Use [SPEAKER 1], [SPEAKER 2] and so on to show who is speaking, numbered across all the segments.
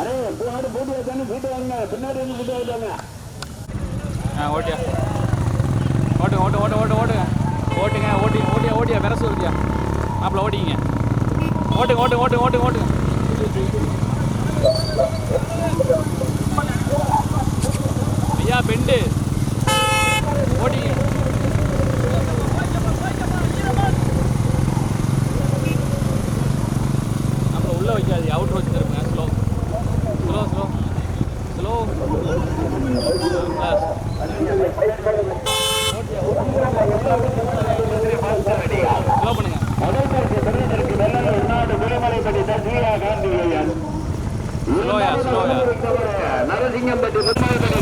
[SPEAKER 1] Array போனாடு போட்டு வச்சானு போட்டு வாங்க பின்னாடி வந்து போட்டு வந்துட்டாங்க
[SPEAKER 2] ஆ ஓட்டியா. ஓட்டு ஓட்டு ஓட்டு ஓட்டு ஓட்டுங்க ஓட்டுங்க ஓட்டி ஓட்டியா ஓட்டியா விரசு ஓட்டியா அப்பல ஓட்டிங்க ஓட்டுங்க ஓட்டு ஓட்டு ஓட்டு ஓட்டு ஐயா பெண்டு. ஓட்டிங்க. kakinya menjadi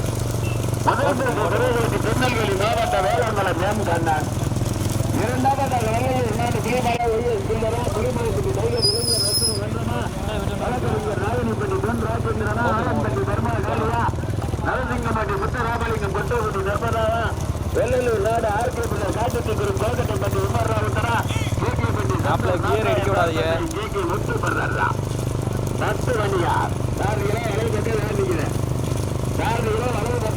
[SPEAKER 2] முதல் உறவுகளுக்கு திருநெல்வேலி மாவட்ட வேளாண்மலை மேம் கண்ணன் இரண்டாவதாக வெள்ளையில் இரண்டு தீபாவளி சுந்தரம் குடிமகத்துக்கு டைகர் இளைஞர் ரசன் வென்றமா வழக்கறிஞர் நாகனிப்பட்டி பொன் ராஜேந்திரனா ஆனந்தட்டி தர்மா காலியா நரசிங்கம்பட்டி முத்தராமலிங்கம் கொட்டகுட்டி நர்மதாவா வெள்ளையூர் நாடு ஆர்கே பிள்ளை காட்டுக்கு குரு கோகட்டம்பட்டி உமர் ராவுத்தரா கேகேபட்டி சாப்பிட கீர் அடிக்க விடாதீங்க
[SPEAKER 1] கேகே ஒட்டு தத்து வணியார் சார் இளைய இளைஞர்கள் நான் சார் இளம்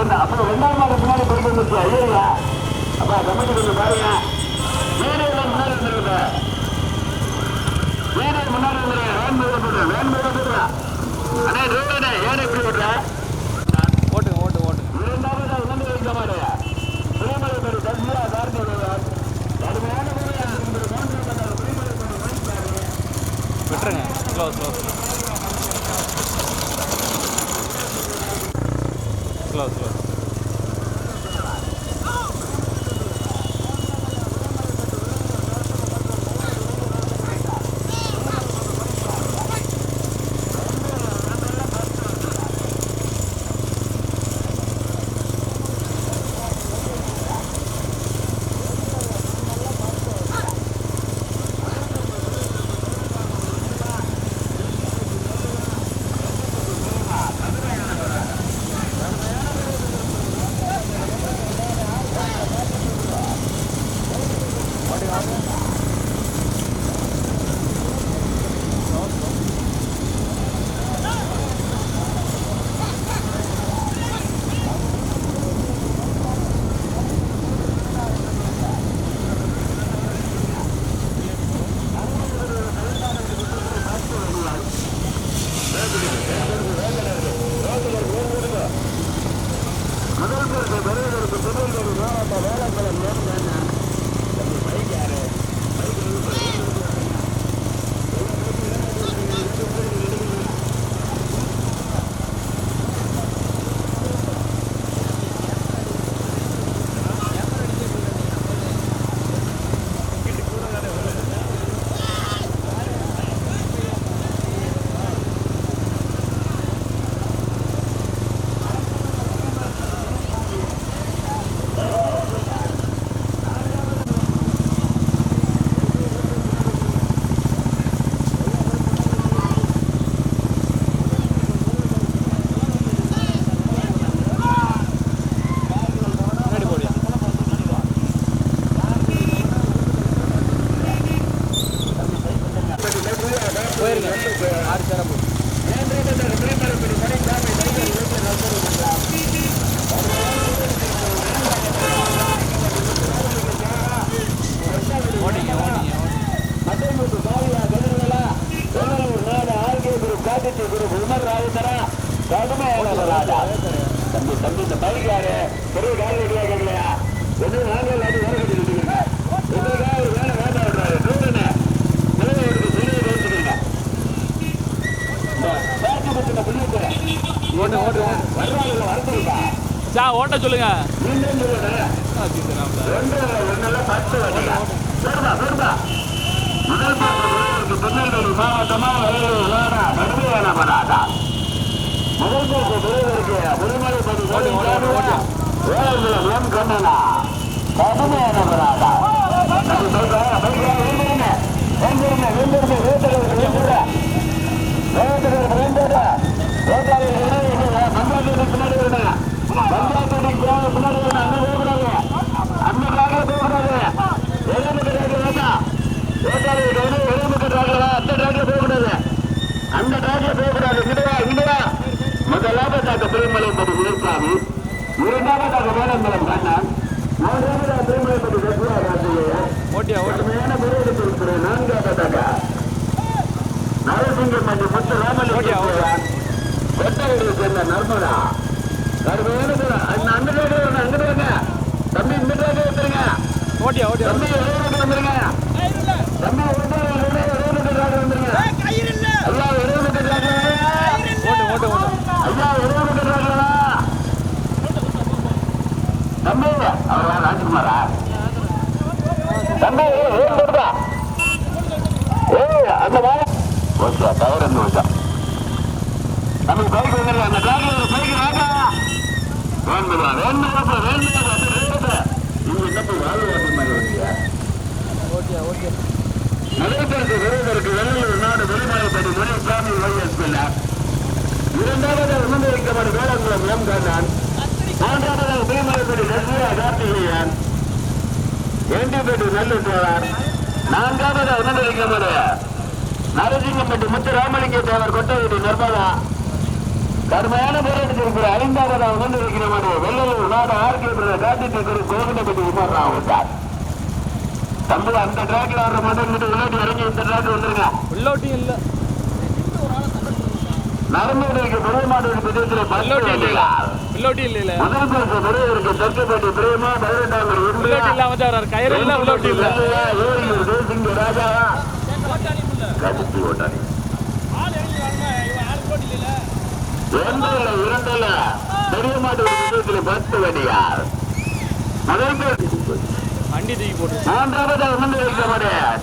[SPEAKER 1] ஒண்ணு அப்புறம் ரெண்டாம் மாதம் முன்னாடி போயிட்டு வந்துச்சு ஐயா அப்பா கமிட்டி கொஞ்சம் பாருங்க. வீடியோல முன்னாடி வந்துருங்க வீடியோ முன்னாடி வந்துருங்க வேன் போய் விட்டுறேன் வேன் போய் விட்டுறேன் அண்ணே ரோடு ஏன் எப்படி விட்டுறேன்
[SPEAKER 2] ஓட்டுங்க ஓட்டு ஓட்டு.
[SPEAKER 1] இரண்டாவது உணர்ந்து வைக்க மாட்டேன். திருமலை பேர் தஸ்மியா கார்த்தி வருவார் கடுமையான வாங்கிட்டாரு
[SPEAKER 2] விட்டுருங்க. ஸ்லோ ஸ்லோ ஸ்லோ ஸ்லோ சொல்லுங்க
[SPEAKER 1] மீண்டும் சொல்லுறேன்
[SPEAKER 2] ஆ, தீர்த்துறாப்ல.
[SPEAKER 1] அந்த டிராக்டர் போகக்கூடாது எழுபது இங்கடா இங்கடா முதலாவதாக திருமலைப்பதி வீரசாமி இரண்டாவதாக வேடம்பலம் கண்ணன் மூன்றாவதாக திருமலைப்பதி வெற்றியா கார்த்திகேயன்
[SPEAKER 2] ஓட்டியா ஓட்டு
[SPEAKER 1] கடுமையான முறையீடு இருக்கிற நரசிங்கம் என்று முத்து ராமலிங்கம் கொட்டகையை சேர்ந்த நர்மதா கடுமையான ஐயா ரோடுக்கு டிராக்டர்
[SPEAKER 2] ஓட்டு ஓட்டு
[SPEAKER 1] ஐயா ரோடுக்கு டிராக்டரா தம்பி ராஜ்குமாரா? தம்பி ஏன் கொடுப்பா ஏய் அந்த வாழ ஓகே டயர் இருந்து வச்சா நமக்கு பைக் வந்துருங்க. அந்த டிராக்டர் பைக் வேண்டா வேண்டுமா வேண்டுமா வேண்டுமா ஓட்டுற மாதிரி வண்டியா
[SPEAKER 2] ஓட்டியா ஓட்டியா
[SPEAKER 1] முதல்வருக்கு விருதற்கு வெள்ளூர் நாடு வெளிமலைப்படி முனிசாமி ஒய்எஸ்பில் இரண்டாவது உணர்ந்து வைக்கப்படும் வேளங்குளம் எம் கண்ணன் மூன்றாவது வெளிமலைப்படி ரஷ்யா கார்த்திகேயன். நான்காவது வைக்கப்படும் நரசிங்கம்பட்டி முத்து ராமலிங்க தேவர் கொட்டவீடு நர்மதா
[SPEAKER 2] கடுமையான போராட்டத்திற்கு ஐந்தாவது வந்து இருக்கிற மாதிரி வெள்ளலூர் நாடு ஆர்கே காட்டிட்டு இருக்கிற கோவிந்தப்பட்டி உமர் ராவுட்டார் தம்பி அந்த டிராக்ல வர மாட்டேன் விளையாட்டு இறங்கி இந்த டிராக் வந்துருங்க.
[SPEAKER 3] உள்ளோட்டியும் இல்லை.
[SPEAKER 2] நரம்புகளுக்கு பெரிய மாடு பிரதேசத்தில்
[SPEAKER 3] உள்ளோட்டி
[SPEAKER 2] பல்லோட்டி
[SPEAKER 3] இல்லைல்ல உள்ளோட்டி இல்லைல்ல
[SPEAKER 2] முதல் பேச முறையிற்கு தெற்குப்பட்டி பிரேமா பதினெட்டாம்
[SPEAKER 3] உள்ளோட்டி கயிறு இல்லை. உள்ளோட்டி இல்லை
[SPEAKER 2] ராஜாவா கடிச்சு ஒன்றில் இரண்டில் பெரிய மாட்டு பிரதேசத்தில் பத்து வடியார் முதல்
[SPEAKER 3] வண்டி தூக்கி போட்டு.
[SPEAKER 2] மூன்றாவது வந்து வைக்க முடியாது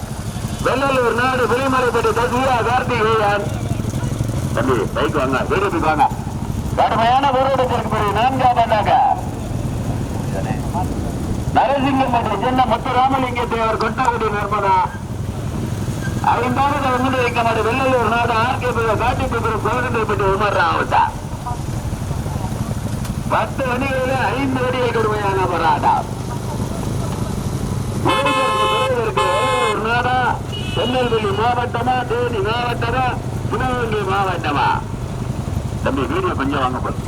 [SPEAKER 2] வெள்ளலூர் நாடு விளிமலைப்பட்டி தசியா கார்த்திகேயன் தம்பி பைக் வாங்க வீடுக்கு வாங்க. கடுமையான போராட்டத்திற்கு பிறகு நான்காவதாக நரசிங்கம் மற்றும் சின்ன முத்துராமலிங்க தேவர் கொட்டகுடி நிர்மதா ஐந்தாவது வந்து வைக்க மாட்டேன். வெள்ளலூர் நாடு ஆர்கே காட்டி பெற்று உமர்றான் உமர் பத்து அணிகளில் ஐந்து அடியை கடுமையான நாடா திருநெல்வேலி மாவட்டமா தேனி மாவட்டமா சிவகங்கை மாவட்டமா? தம்பி வீடியோ கொஞ்சம் வாங்க போதும்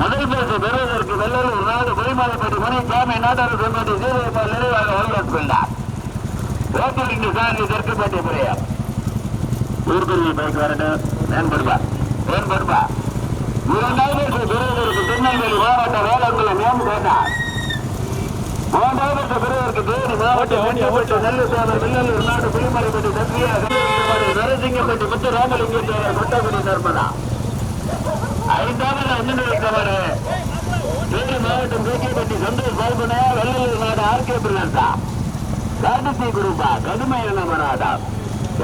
[SPEAKER 2] முதல் பேச பெறுவதற்கு வெள்ளலூர் நாடு குடிமலைப்பட்டி மணி சாமி நாட்டார் சொன்னது சீரகப்பால் நிறைவாக வரவேற்கின்றார் ஓட்டல் இங்கு சார்ந்து தெற்குப்பட்டி புரியும் ஊர்குருவி பைக் வரட்டும். மேம்படுவா மேம்படுவா இரண்டாவது பேச திருநெல்வேலி மாவட்டம் வேளாங்குளம் மேம் கோட்டார் மூன்றாவது பிறகு தேனி மாவட்டம் வெங்கப்பட்டு நெல்லுசாமி வெள்ளலூர் நாடு புலிமலைப்பட்டி தம்பியா நரசிங்கப்பட்டி முத்து ராமலிங்க கொட்டகுடி நர்மதா ஐந்தாவது அண்ணன் தேனி மாவட்டம் தூக்கிப்பட்டி சந்தோஷ் வெள்ளலூர் நாடு ஆர்கே பிள்ளா காட்டுத்தி குருப்பா கடுமையான மராதா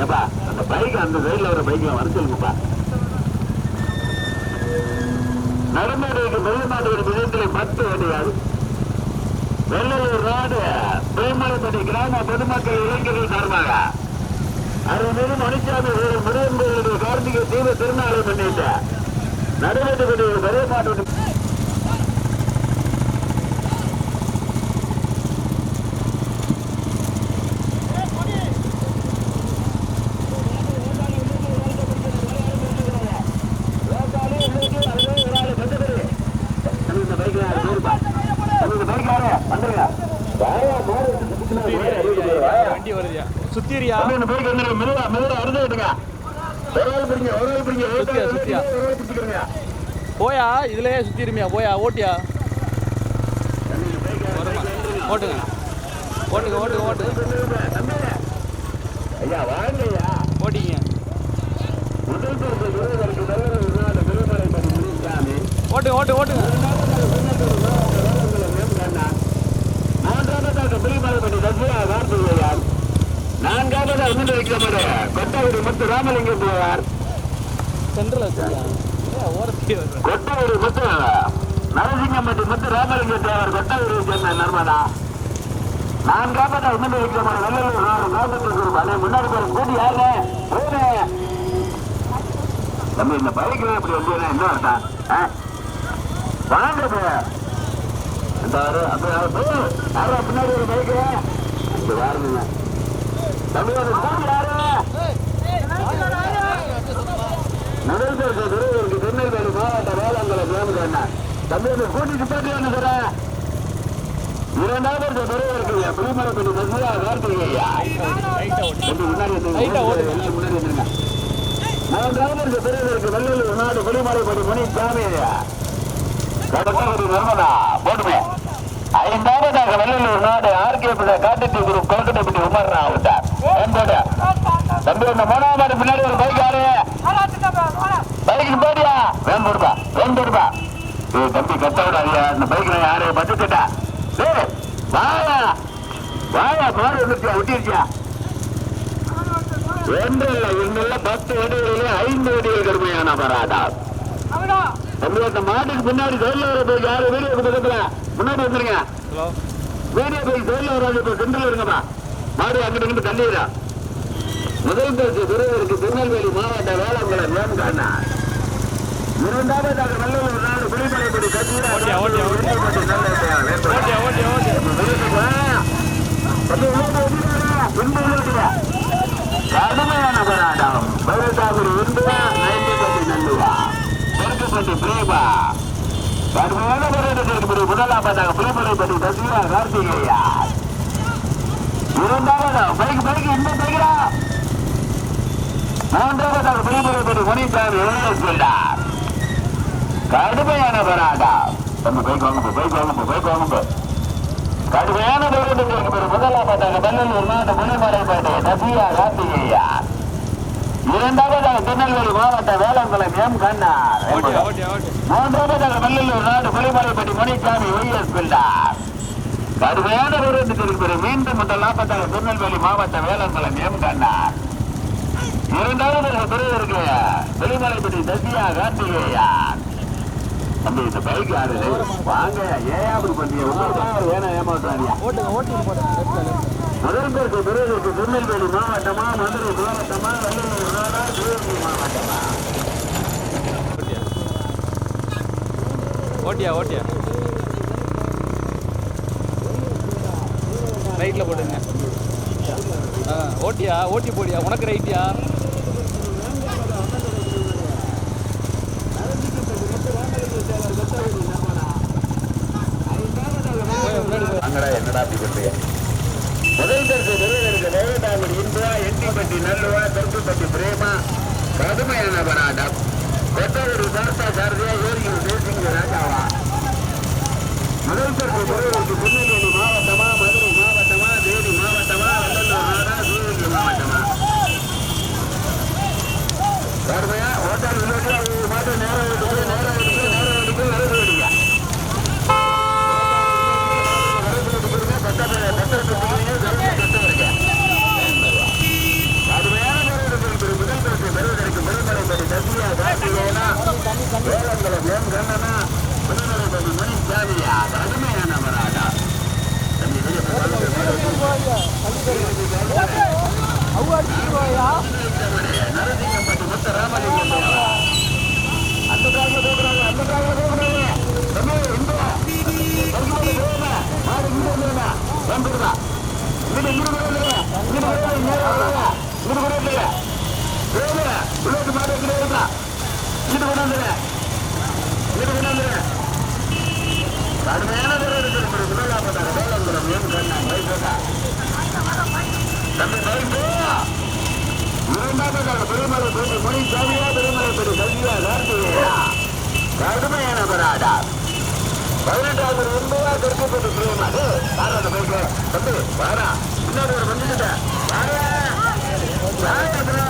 [SPEAKER 2] ஏப்பா அந்த பைக் அந்த சைடில் ஒரு பைக்கில் வர சொல்லுங்கப்பா. நடுமேடைக்கு வெளிநாடு விதத்தில் பத்து வடியாது வெள்ளலூர் நாடு திருமலைப்பட்டி கிராம பொதுமக்கள் இளைஞர்கள் சார்பாக அருள்மிகு மணிசாமி ஒரு முருகன் கோயிலுடைய கார்த்திகை தீப திருநாளை முன்னிட்டு நடைபெற்றுக்கூடிய ஒரு பெரிய மாட்டு
[SPEAKER 3] வண்டி வருதியா சுத்திரியா?
[SPEAKER 2] மெதுவா மெதுவா அறுந்துட்டுங்க ஒரு ஆள் பிடிங்க ஒரு ஆள் பிடிங்க
[SPEAKER 3] சுத்தியா, சுத்தியா. போயா? இதுலயே சுத்திருமியா? போயா? ஓட்டியா? ஓட்டுங்க. ஓட்டுங்க ஓட்டுங்க ஓட்டுங்க
[SPEAKER 2] ஐயா வாங்கய்யா
[SPEAKER 3] ஓட்டிங்க. ஓட்டுங்க ஓட்டு ஓட்டுங்க.
[SPEAKER 2] மூன்றாவதாக பிரிமலைப்பட்டி நான்காவதாக முன் வைக்கப்பட கொட்டகுடி முத்து ராமலிங்கம் போவார்.
[SPEAKER 3] சென்ட்ரல் வச்சிருக்கியா ஓரத்தையே வருது
[SPEAKER 2] கொட்டகுடி முத்து முத்து ராமலிங்கம் தேவர் கொட்டகுடி சேர்ந்த நர்மதா. நான்காவதாக முன் வைக்கப்பட வெள்ளலூர் நாடு காந்தத்தில் அதே முன்னாடி போற கூடி போனே நம்ம இந்த பைக்ல இப்படி வந்தீங்கன்னா என்ன அர்த்தம்? வாங்க. அந்த. யாரோ பின்னாடி ஒரு பைக்கு? வாருங்க. தமிழக கூடி யாரு திருநெல்வேலி மாவட்ட வேளாண்குளம் கிராமம் தமிழக கூட்டிட்டு போட்டு வந்து இரண்டாவது துறையூருக்கு புலிமலைப்பட்டி பசுவா கார்த்திகையா மூன்றாவது பிரிவிற்கு வெள்ளலூர் நாடு குடிமலைப்படி முனி சாமியா கடற்கரை நர்மதா போட்டுமே ஐந்தாவதாக வெள்ளலூர் நாடு ஆர்கே உமர் ராவுட்டார் தம்பி இந்த பின்னாடி ஒரு பைக் யாரு? பைக்கு போடியா? தம்பி கத்த விடாதியா இந்த பைக்ல யாரு? பத்துட்டா ஏய் வாயா. வாயா மாடு வந்துருச்சியா ஒட்டிருச்சியா ஒன்று இல்லை இன்னுள்ள பத்து வடிகளிலே ஐந்து வடிகள் கடுமையான பராதா தம்பி அந்த மாட்டுக்கு பின்னாடி சைட்ல வர போய் யாரு? வீடியோக்கு பக்கத்துல. முன்னாடி வந்துருங்க.
[SPEAKER 3] ஹலோ.
[SPEAKER 2] வீடியோ போய் சைட்ல வராது இப்ப சென்டர்ல இருங்கப்பா. மாடு அங்கிட்டு இருந்து தண்ணீரா முதல் பரிசு பெறுவதற்கு திருநெல்வேலி மாவட்ட வேளாங்குளம் வேண்கானா இரண்டாவதாக நல்லூர் நாடு
[SPEAKER 3] குளிமலைப்படி
[SPEAKER 2] கடுமையான போராட்டம். பகவதாபுரி இந்துவா நைட்டிப்பட்டி நல்லுவா தெற்குப்பட்டி பிரேமா. கடுமையான போராட்டத்திற்கு முதலாவதாக குளிமலைப்பட்டி தசீரா கார்த்திகேயா. பைக் பைக் இந்த பைக்கிறா மூன்றாவதாக பெற்று முனிசாமி எழுந்தார் கடுமையான பராடா நம்ம பைக் வாங்க பைக் வாங்க பைக் வாங்க கடுமையான பிறகு முதலாவதாக வெள்ளலூர் மாவட்ட முனிமலைப்பேட்டை தசியா கார்த்திகேயா. இரண்டாவதாக திருநெல்வேலி மாவட்ட வேளாங்குளம் எம் கண்ணார். மூன்றாவதாக வெள்ளலூர் நாடு புலிமலைப்பட்டி முனிசாமி ஒய்எஸ் பிள்ளார் கடுமையான போராட்டத்திற்கு பிறகு மீண்டும் முதலாவதாக திருநெல்வேலி மாவட்ட வேளாங்குளம் எம் கண்ணார் இரண்டாவது பிறகு வெளிமலைப்பட்டி தசியா கார்த்திகேயா. தம்பி இந்த பைக் யாரு? வாங்க ஏன் அப்படி பண்றீங்க உங்களுக்கு வேணா ஏமாத்துறாங்க முதல்வருக்கு பிறகு திருநெல்வேலி மாவட்டமா மதுரை மாவட்டமா மாவட்டமா?
[SPEAKER 1] ஓட்டியா ஓட்டியா? ரைட்டில் போட்டுங்க ஆ ஓட்டியா? ஓட்டி போடியா? உனக்கு ரைட்டியா
[SPEAKER 2] அங்கடா என்னடா அப்படி பண்றீங்க? முதல் தரத்து விருதுக்கு வேகதாமடி இந்துவா எட்டிப்பட்டி நல்லுவா தெற்குப்பட்டி பிரேமா கடுமையான பராட்டம் கொத்தவரி சார்த்தா சாரதியா ஏரியில் தேசிங்க ராஜாவா? முதல் தரத்து விருதுக்கு no, no, no. இரண்டாவது பெருமலை பெரிய மொழி சாமியா பெருமலை பெரிய சந்தியா கார்த்திகேயா கடுமையான பராடம் பதினெட்டாவது ஒன்பதா கற்கப்பட்டு சுயமாக பாராட்ட போயிட்டு வந்து வாரா இன்னொரு வந்துட்டு வாரா வாரா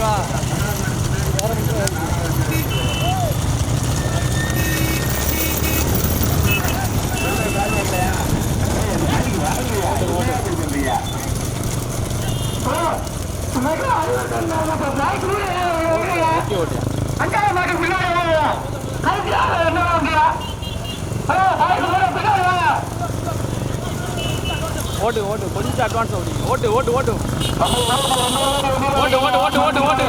[SPEAKER 1] ரூபா அங்கே மாட்டு பின்னாடி என்ன வாங்கியா ஹலோ ஓட்டு ஓட்டு கொஞ்சம் அட்வான்ஸ் ஓட்டிங்க ஓட்டு ஓட்டு ஓட்டு ஓட்டு ஓட்டு ஓட்டு ஓட்டு ஓட்டு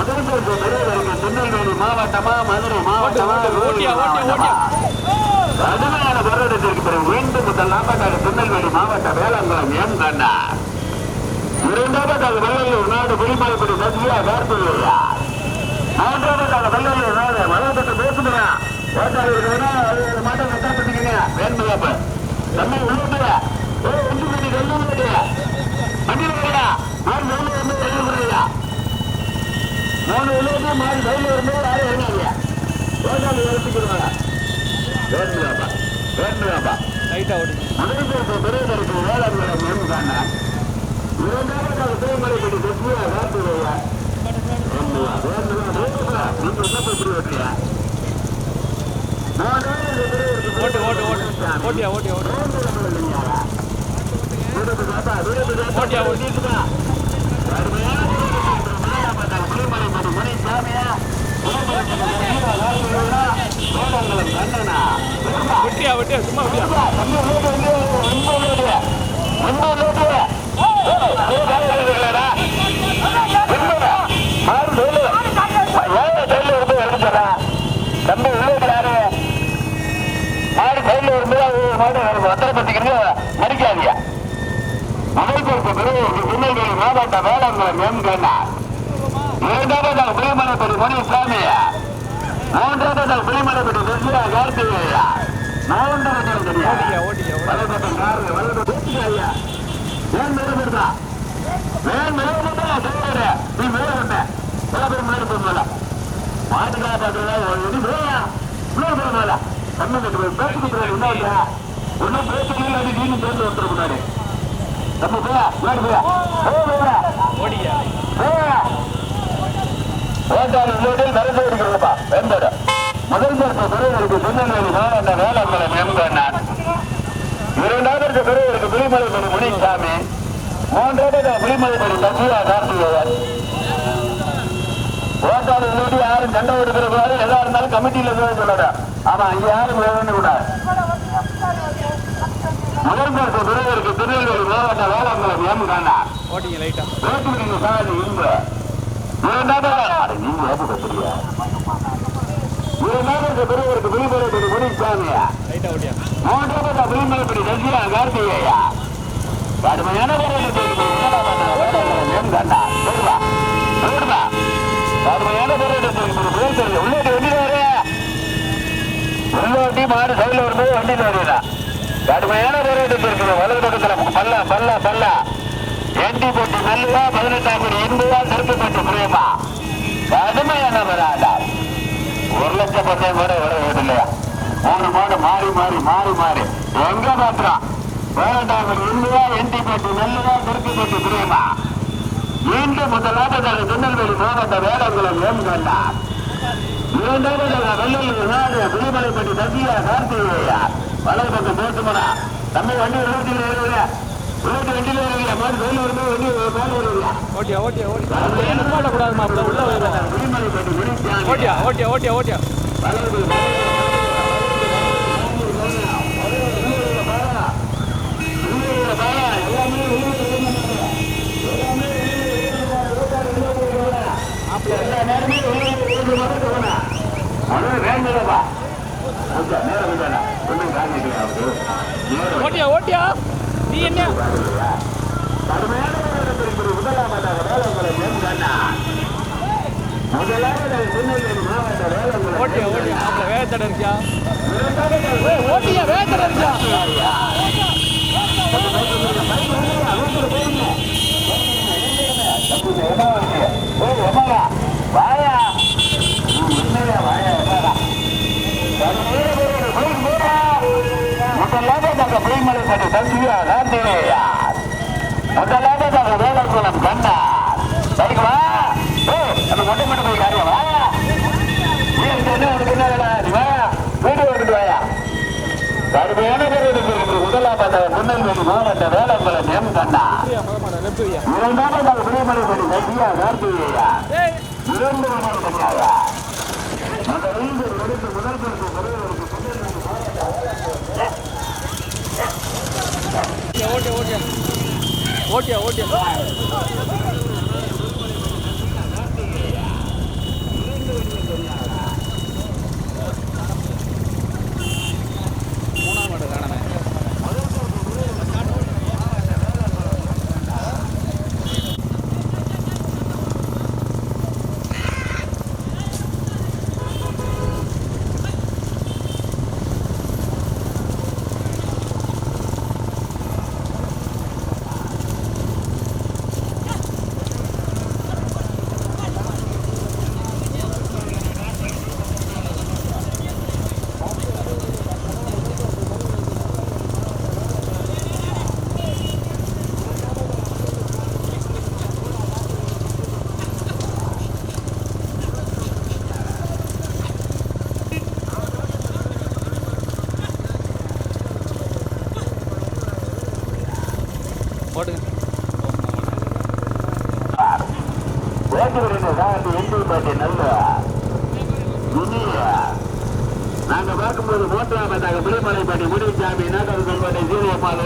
[SPEAKER 1] முதுகுந்தூருக்கு
[SPEAKER 2] திருநெல்வேலி மாவட்டமா மதுரை மாவட்டமா கடுமையான போராட்டத்திற்கு பிறகு மீண்டும் முதல் திருநெல்வேலி மாவட்ட வேளாங்குளம் எம் கண்ணா இரண்டாவதாக வெள்ளையூர் நாடு புலிமலைப்படி சத்யா கார்த்துள்ளையா மூன்றாவதாக வெள்ளையூர் நாடு வளர்ந்துட்டு பேசுகிறா ஓட்டாளி இருக்குன்னா மாட்டம் கட்டா பண்ணிக்கிறீங்க வேண்மையாப்ப நம்ம உள்ளூர் ஏ உண்டு பண்ணி கல்லூரி மண்டியில் கிடையா நான் மூணு வில்லேஜ் மாறி பயில இருந்தவர் யாரும் வருவாங்க ரோஜாவில் வளர்த்துக்கிறாங்க வேண்டு வேப்பா
[SPEAKER 1] வேண்டு வேப்பா
[SPEAKER 2] லைட்டா ஓடுது முதல் பொறுப்பு பெரிய பொறுப்பு வேளாண் மண் தானே? இரண்டாவது அவர் திருமலை படி வெற்றியா வேண்டு வேயா
[SPEAKER 1] ஓட்டு ஓட்டு ஓட்டு. ஓட்டியா ஓட்டியா ஓட்டு.
[SPEAKER 2] ஓட்டியா ஓட்டியா
[SPEAKER 1] ஓட்டியா ஓட்டிட்டு விட்டியா விட்டியா சும்மா
[SPEAKER 2] தம்பி உள்ளாரு மாடு கையில் வரும்போது மாடு பத்திரப்பத்திக்கிறது மறிக்காதியா மலைப்பொறுப்பு பெருவூருக்கு பிள்ளைகள் மாவட்ட வேளாண்குளம் எம்கண்ணா இரண்டாவது புலிமலைப்படி மணி சாமியா மூன்றாவது புலிமலைப்படி விஜயா கார்த்திகேயா. மூன்றாவது தெரியாது
[SPEAKER 1] ஓட்டியா ஓட்டியா
[SPEAKER 2] வலதுபக்கம் காரு, வலதுபக்கம் ஐயா. ஏன் மேல வருதா? ஏன் மேல வருதா? சொல்லுங்க. நீ மேல வந்த. மேல போய் முன்னாடி போய். முன்னாடி போய் போய்? ஓட்டாளி உள்ளோட்டில் நடந்து இருக்கிறதுப்பா முதல் பரிசு பெறுவதற்கு திருநெல்வேலி மாவட்ட வேளாண்மலை மேம்பண்ணான் இரண்டாவது பெறுவதற்கு புலிமலைப்படி முனிசாமி. மூன்றாவது புலிமலைப்படி தசியா கார்த்திகேயன். ஓட்டாளி யாரும் சண்டை எடுக்கிற கூடாது எதா இருந்தாலும் கமிட்டியில போய் சொல்லல ஆமா இங்க யாரும் வேணும்னு கூடாது முதல் பரிசு பெறுவதற்கு திருநெல்வேலி மாவட்ட வேளாண்மலை மேம்பண்ணான்
[SPEAKER 1] ஓட்டிங்க லைட்டா.
[SPEAKER 2] வேட்டுக்கு சாதி இன்ப இரண்டாவது நீங்க பெரியவருக்கு விழிமுறைப்படி முனிசாமியா மூன்றாவது கார்த்திகேயா கடுமையான கடுமையான உள்ளோட்டி மாடு சைடில் வரும்போது வண்டியில் வருகிறா கடுமையான போராட்டத்தில் இருக்குது வலது பல்ல பல்ல பல்ல எண்டி போட்டு மெல்லுவா பதினெட்டாம் கோடி இன்புவா சிறப்பு போட்டு பிரேமா கடுமையான போராட்டா ஒரு லட்சம் பந்தயம் கூட வர இல்லையா மூணு மாடு மாறி மாறி மாறி மாறி. எங்க பாத்திரம் பதினெட்டாம் கோடி இன்புவா எண்டி போட்டு மெல்லுவா சிறப்பு பெற்று பிரேமா மீண்டும் முதலாக திருநெல்வேலி மாவட்ட வேளாண்குளம் ஏம் கண்டார். இரண்டாவது வெள்ளலூர் நாடு புலிமலைப்பட்டி தம்பியா கார்த்திகேயா. வலது பக்கம் பேசுமனா தம்பி வண்டி இருபத்தி ஏழு. வண்டியில் மாதிரி வரும்போது வண்டி மேலே ஏறுவியா
[SPEAKER 1] ஓட்டியா ஓட்டியா ஓட்டியா நிப்பாட்டக்கூடாது மாப்பிள்ள உள்ள
[SPEAKER 2] முடிச்சாங்க
[SPEAKER 1] ஓட்டியா ஓட்டியா ஓட்டியா. ஓட்டியா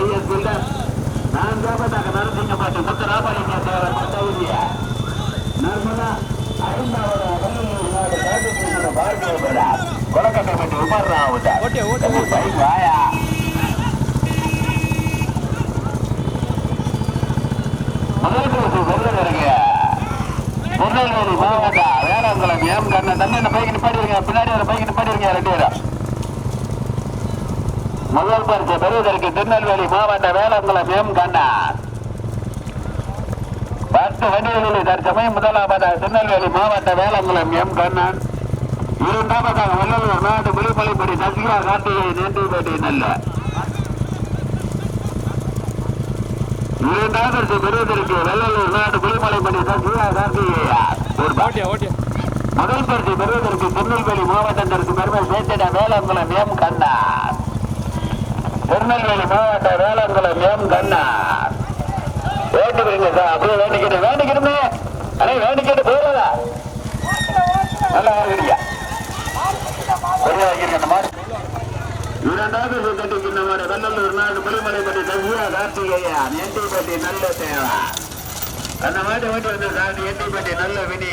[SPEAKER 2] ஐயர் சொல்ல நான்காவதாக நரசிங்கப்பட்டி முத்தராமலிங்க தேவர் மத்தவுதிய நர்மதா ஐந்தாவது வள்ளலூர் நாடு காட்டுப்பூர் பார்க்கிறவரா கொலக்கட்டைப்பட்டி உமர் ராவுதா வாயா. முதல் கோசு சொல்லுங்க திருநெல்வேலி மாவட்டம் வேளாங்குளம் எம் கண்ணன் தம்பி இந்த பைக் நிப்பாட்டிருங்க பின்னாடி ஒரு பைக் நிப்பாட்டிருங்க ரெண்டு பேரும். முதல் பரிசு பெறுவதற்கு திருநெல்வேலி மாவட்டம் வேளாங்குளம் எம் கண்ணன் பத்து வண்டிகளில் தற்சமயம் முதலாவதாக திருநெல்வேலி மாவட்ட வேளாங்குளம் எம் கண்ணன் இரண்டாவதாக வல்லூர் நாடு புலிமலைப்படி தசிகா கார்த்திகை நேற்றுப்பேட்டை நல்ல. இரண்டாவது பெறுவதற்கு வெள்ளலூர் நாடு புலிமலைப்படி தசிகா கார்த்திகேயா முதல் பரிசு பெறுவதற்கு திருநெல்வேலி மாவட்டத்திற்கு பெருமை சேர்த்திட வேளாங்குளம் எம் கண்ணா. திருநெல்வேலி மாவட்ட வேளாங்குளம் எம் கண்ணா. வேண்டுகிறீங்க சார் அப்படியே வேண்டிக்கிட்டு வேண்டிக்கிறமே அண்ணே வேண்டிக்கிட்டு போறதா நல்லா இருக்கிறீங்க சரியா இருக்கிறீங்க மாதிரி இரண்டாவது சுத்தத்துக்கு இந்த மாதிரி வெள்ளலூர் நாடு புலிமலைப்பட்டி தசியா கார்த்திகேயா நெண்டிப்பட்டி நல்ல தேவா அந்த மாதிரி ஓட்டி வந்து சார் நல்ல வினி.